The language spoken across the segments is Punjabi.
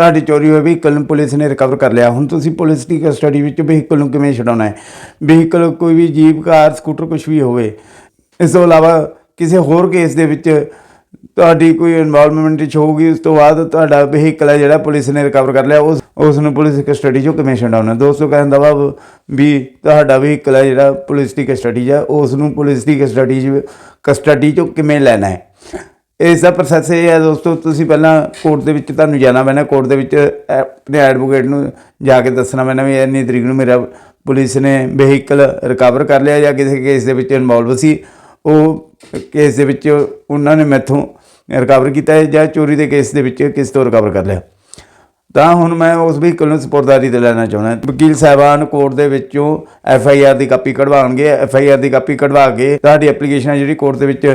ਤੁਹਾਡੀ ਚੋਰੀ ਹੋਈ ਵਹੀਕਲ ਨੂੰ ਪੁਲਿਸ ਨੇ ਰਿਕਵਰ ਕਰ ਲਿਆ। ਹੁਣ ਤੁਸੀਂ ਪੁਲਿਸ ਦੀ ਕਸਟਡੀ ਵਿੱਚ ਵਹੀਕਲ ਨੂੰ ਕਿਵੇਂ ਛਡਾਉਣਾ ਹੈ? ਵਹੀਕਲ ਕੋਈ ਵੀ ਜੀਪ, ਕਾਰ ਸਕੂਟਰ ਕੁਝ ਵੀ ਹੋਵੇ, ਇਸ ਤੋਂ ਇਲਾਵਾ ਕਿਸੇ ਹੋਰ ਕੇਸ ਦੇ ਵਿੱਚ ਤੁਹਾਡੀ ਕੋਈ ਇਨਵੋਲਵਮੈਂਟ ਚ ਹੋਊਗੀ, ਉਸ ਤੋਂ ਬਾਅਦ ਤੁਹਾਡਾ ਵਹੀਕਲ ਹੈ ਜਿਹੜਾ ਪੁਲਿਸ ਨੇ ਰਿਕਵਰ ਕਰ ਲਿਆ, ਉਸ ਉਸ ਨੂੰ ਪੁਲਿਸ ਕਸਟਡੀ ਚੋਂ ਕਿਵੇਂ ਛਡਾਉਣਾ? ਦੋਸਤੋ ਕਹਿੰਦਾ ਵਾ ਵੀ ਤੁਹਾਡਾ ਵਹੀਕਲ ਹੈ ਜਿਹੜਾ ਪੁਲਿਸ ਦੀ ਕਸਟਡੀ 'ਚ ਹੈ, ਉਸ ਨੂੰ ਪੁਲਿਸ ਦੀ ਕਸਟਡੀ 'ਚ ਕਸਟਡੀ ਚੋਂ ਕਿਵੇਂ ਲੈਣਾ ਹੈ? ਇਸ ਦਾ ਪ੍ਰੋਸੈਸ ਇਹ ਹੈ ਦੋਸਤੋ, ਤੁਸੀਂ ਪਹਿਲਾਂ ਕੋਰਟ ਦੇ ਵਿੱਚ ਤੁਹਾਨੂੰ ਜਾਣਾ ਪੈਣਾ ਕੋਰਟ ਦੇ ਵਿੱਚ ਆਪਣੇ ਐਡਵੋਕੇਟ ਨੂੰ ਜਾ ਕੇ ਦੱਸਣਾ ਪੈਣਾ ਵੀ ਇੰਨੀ ਤਰੀਕ ਨੂੰ ਮੇਰਾ ਪੁਲਿਸ ਨੇ ਵਹੀਕਲ ਰਿਕਵਰ ਕਰ ਲਿਆ ਜਾਂ ਕਿਸੇ ਕੇਸ ਦੇ ਵਿੱਚ ਇਨਵੋਲਵ ਸੀ। ਉਹ ਕੇਸ ਦੇ ਵਿੱਚ ਉਹਨਾਂ ਨੇ ਮੈਥੋਂ ਰਿਕਵਰ ਕੀਤਾ ਹੈ ਜਾਂ ਚੋਰੀ ਦੇ ਕੇਸ ਦੇ ਵਿੱਚ ਕਿਸ ਤੋਂ ਰਿਕਵਰ ਕਰ ਲਿਆ। ਤਾਂ ਹੁਣ ਮੈਂ ਉਸ ਵਹੀਕਲ ਨੂੰ ਸਪੁਰਦਾਰੀ ਤੇ ਲੈਣਾ ਚਾਹੁੰਦਾ। ਵਕੀਲ ਸਾਹਿਬਾਨ ਕੋਰਟ ਦੇ ਵਿੱਚੋਂ ਐਫ ਆਈ ਆਰ ਦੀ ਕਾਪੀ ਕਢਵਾਉਣਗੇ। ਐਫ ਆਈ ਆਰ ਦੀ ਕਾਪੀ ਕਢਵਾ ਕੇ ਤੁਹਾਡੀ ਐਪਲੀਕੇਸ਼ਨ ਜਿਹੜੀ ਕੋਰਟ ਦੇ ਵਿੱਚ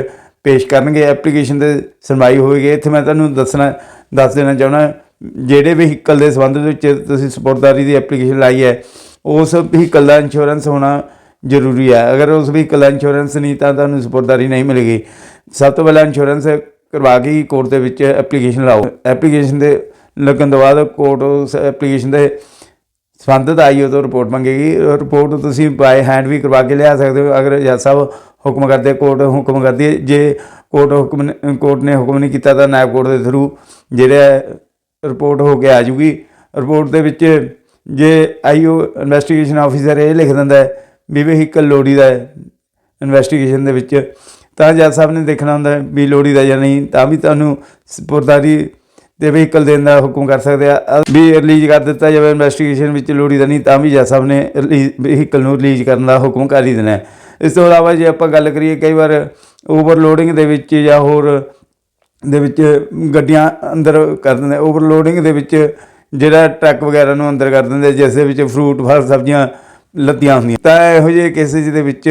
ਪੇਸ਼ ਕਰਨਗੇ ਐਪਲੀਕੇਸ਼ਨ ਤੇ ਸੁਣਵਾਈ ਹੋਵੇਗੀ। ਇੱਥੇ ਮੈਂ ਤੁਹਾਨੂੰ ਦੱਸਣਾ, ਦੱਸ ਦੇਣਾ ਚਾਹੁੰਦਾ, ਜਿਹੜੇ ਵਹੀਕਲ ਦੇ ਸੰਬੰਧ ਵਿੱਚ ਤੁਸੀਂ ਸਪੁਰਦਾਰੀ ਦੀ ਐਪਲੀਕੇਸ਼ਨ ਲਾਈ ਹੈ, ਉਸ ਵਹੀਕਲ ਦਾ ਇੰਸ਼ੋਰੈਂਸ ਹੋਣਾ ਜ਼ਰੂਰੀ ਹੈ। ਅਗਰ ਉਸ ਵਹੀਕਲ ਦਾ ਇੰਸ਼ੋਰੈਂਸ ਨਹੀਂ, ਤਾਂ ਤੁਹਾਨੂੰ ਸਪੁਰਦਾਰੀ ਨਹੀਂ ਮਿਲੇਗੀ। ਸਭ ਤੋਂ ਪਹਿਲਾਂ ਇੰਸ਼ੋਰੈਂਸ ਕਰਵਾ ਕੇ ਹੀ ਕੋਰਟ ਦੇ ਵਿੱਚ ਐਪਲੀਕੇਸ਼ਨ ਲਾਓ। ਐਪਲੀਕੇਸ਼ਨ ਦੇ ਲੱਗਣ ਤੋਂ ਬਾਅਦ ਕੋਰਟ ਉਸ ਐਪਲੀਕੇਸ਼ਨ ਦੇ ਸੰਬੰਧਿਤ ਆਈਓ ਤੋਂ ਰਿਪੋਰਟ ਮੰਗੇਗੀ। ਰਿਪੋਰਟ ਤੁਸੀਂ ਬਾਏ ਹੈਂਡ ਵੀ ਕਰਵਾ ਕੇ ਲਿਆ ਸਕਦੇ ਹੋ। ਅਗਰ ਜੱਜ ਸਾਹਿਬ ਹੁਕਮ ਕਰਦੇ, ਕੋਰਟ ਹੁਕਮ ਕਰਦੀ ਹੈ, ਜੇ ਕੋਰਟ ਹੁਕਮ ਕੋਰਟ ਨੇ ਹੁਕਮ ਨਹੀਂ ਕੀਤਾ ਤਾਂ ਨਾਇਬ ਕੋਰਟ ਦੇ ਥਰੂ ਜਿਹੜਾ ਰਿਪੋਰਟ ਹੋ ਕੇ ਆ ਜੂਗੀ। ਰਿਪੋਰਟ ਦੇ ਵਿੱਚ ਜੇ ਆਈਓ ਇਨਵੈਸਟੀਗੇਸ਼ਨ ਆਫੀਸਰ ਇਹ ਲਿਖ ਦਿੰਦਾ ਹੈ ਵੀ ਵਹੀਕਲ ਲੋੜੀ ਦਾ ਹੈ ਇਨਵੈਸਟੀਗੇਸ਼ਨ ਦੇ ਵਿੱਚ, ਤਾਂ ਜੱਜ ਸਾਹਿਬ ਨੇ ਦੇਖਣਾ ਹੁੰਦਾ ਵੀ ਲੋੜੀ ਦਾ ਜਾਂ ਨਹੀਂ, ਤਾਂ ਵੀ ਤੁਹਾਨੂੰ ਸਪੁਰਦਾਰੀ ਤੇ ਵਹੀਕਲ ਦੇਣ ਦਾ ਹੁਕਮ ਕਰ ਸਕਦੇ ਆ। ਵੀ ਰਿਲੀਜ਼ ਕਰ ਦਿੱਤਾ ਜਾਵੇ ਇਨਵੈਸਟੀਗੇਸ਼ਨ ਵਿੱਚ ਲੋੜੀ ਦਾ ਨਹੀਂ, ਤਾਂ ਵੀ ਜੱਜ ਸਾਹਿਬ ਨੇ ਵਹੀਕਲ ਨੂੰ ਰਿਲੀਜ਼ ਕਰਨ ਦਾ ਹੁਕਮ ਕਰ ਹੀ ਦੇਣਾ ਇਸ ਤੋਂ ਇਲਾਵਾ ਜੇ ਆਪਾਂ ਗੱਲ ਕਰੀਏ ਕਈ ਵਾਰ ਓਵਰਲੋਡਿੰਗ ਦੇ ਵਿੱਚ ਜਾਂ ਹੋਰ ਦੇ ਵਿੱਚ ਗੱਡੀਆਂ ਅੰਦਰ ਕਰ ਦਿੰਦੇ ਓਵਰਲੋਡਿੰਗ ਦੇ ਵਿੱਚ ਜਿਹੜਾ ਟਰੱਕ ਵਗੈਰਾ ਨੂੰ ਅੰਦਰ ਕਰ ਦਿੰਦੇ ਜਿਸ ਦੇ ਵਿੱਚ ਫਰੂਟ ਫਲ, ਸਬਜ਼ੀਆਂ ਲੱਦੀਆਂ ਹੁੰਦੀਆਂ। ਤਾਂ ਇਹੋ ਜਿਹੇ ਕੇਸਿਸ ਦੇ ਵਿੱਚ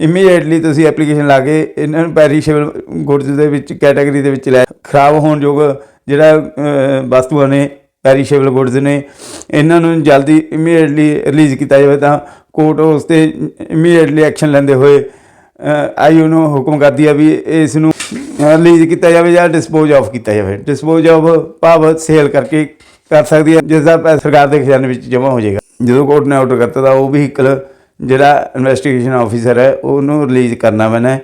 ਇਮੀਡੀਏਟਲੀ ਤੁਸੀਂ ਐਪਲੀਕੇਸ਼ਨ ਲਾ ਕੇ ਇਹਨਾਂ ਨੂੰ ਪੈਰੀਸ਼ੇਬਲ ਗੁੱਡਸ ਦੇ ਵਿੱਚ ਕੈਟਾਗਰੀ ਦੇ ਵਿੱਚ ਲੈ ਖਰਾਬ ਹੋਣ ਯੋਗ ਜਿਹੜਾ ਵਸਤੂਆਂ ਨੇ ਪੈਰੀਸ਼ੇਬਲ ਗੁੱਡਸ ਨੇ, ਇਹਨਾਂ ਨੂੰ ਜਲਦੀ ਇਮੀਡੀਏਟਲੀ ਰਿਲੀਜ਼ ਕੀਤਾ ਜਾਵੇ ਤਾਂ ਕੋਰਟ ਉਸ ਤੇ ਇਮੀਡੀਏਟਲੀ ਐਕਸ਼ਨ ਲੈਂਦੇ ਹੋਏ ਆਈਓ ਨੂੰ ਹੁਕਮ ਕਰਦੀ ਆ ਵੀ ਇਸ ਨੂੰ ਰਿਲੀਜ਼ ਕੀਤਾ ਜਾਵੇ ਜਾਂ ਡਿਸਪੋਜ਼ ਆਫ ਕੀਤਾ ਜਾਵੇ। ਡਿਸਪੋਜ਼ ਆਫ ਭਾਵ ਸੇਲ ਕਰਕੇ ਕਰ ਸਕਦੀ ਹੈ ਜਿਸ ਦਾ ਪੈਸਾ ਸਰਕਾਰ ਦੇ ਖਜ਼ਾਨੇ ਵਿੱਚ ਜਮ੍ਹਾਂ ਹੋ ਜਾਏਗਾ। ਜਦੋਂ ਕੋਰਟ ਨੇ ਆਰਡਰ ਕਰਤਾ ਤਾਂ ਉਹ ਵਹੀਕਲ ਜਿਹੜਾ ਇਨਵੈਸਟੀਗੇਸ਼ਨ ਆਫੀਸਰ ਹੈ, ਉਹਨੂੰ ਰਿਲੀਜ਼ ਕਰਨਾ ਮੈਨੇ